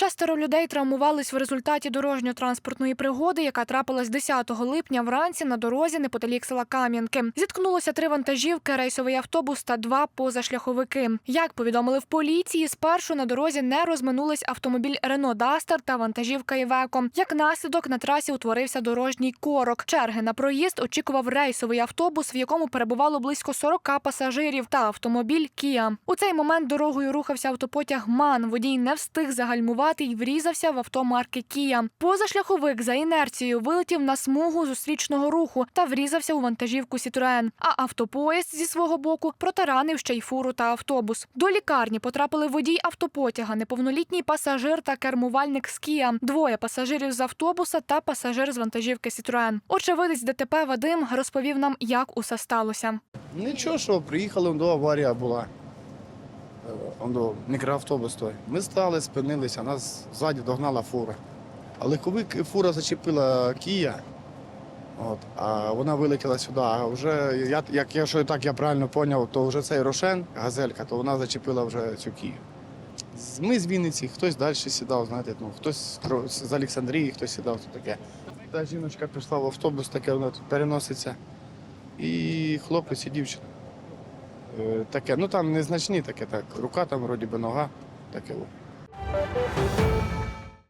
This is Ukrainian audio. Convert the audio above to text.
Шестеро людей травмувались в результаті дорожньо-транспортної пригоди, яка трапилась 10 липня вранці на дорозі неподалік села Кам'янки. Зіткнулося три вантажівки, рейсовий автобус та два позашляховики. Як повідомили в поліції, спершу на дорозі не розминулись автомобіль Рено Дастер та вантажівка Івеко. Як наслідок на трасі утворився дорожній корок. Черги на проїзд очікував рейсовий автобус, в якому перебувало близько 40 пасажирів, та автомобіль Кія. У цей момент дорогою рухався автопотяг Ман. Водій не встиг загальмувати і врізався в авто марки Кія. Позашляховик за інерцією вилетів на смугу зустрічного руху та врізався у вантажівку Сітроен. А автопоїзд зі свого боку протаранив ще й фуру та автобус. До лікарні потрапили водій автопотяга, неповнолітній пасажир та кермувальник з Кія, двоє пасажирів з автобуса та пасажир з вантажівки Сітроен. Очевидець ДТП Вадим розповів нам, як усе сталося. Нічого, що приїхали, до аварія була. Е, до мікроавтобус той. Ми стали, спинилися, нас ззаді догнала фура. А легковик фура зачепила Кія. От, а вона вилетіла сюди. А вже, я, як я, так я правильно зрозумів, то вже цей Рошен, газелька, то вона зачепила вже цю Кію. Ми з Вінниці, хтось далі сідав, знаєте, ну, хтось з Олександрії, хтось сідав, то таке. Та жіночка пішла в автобус, таке воно тут переноситься. І хлопець і дівчина. Е, Таке, ну там незначні таке, так. Рука там, вроді би, нога, таке.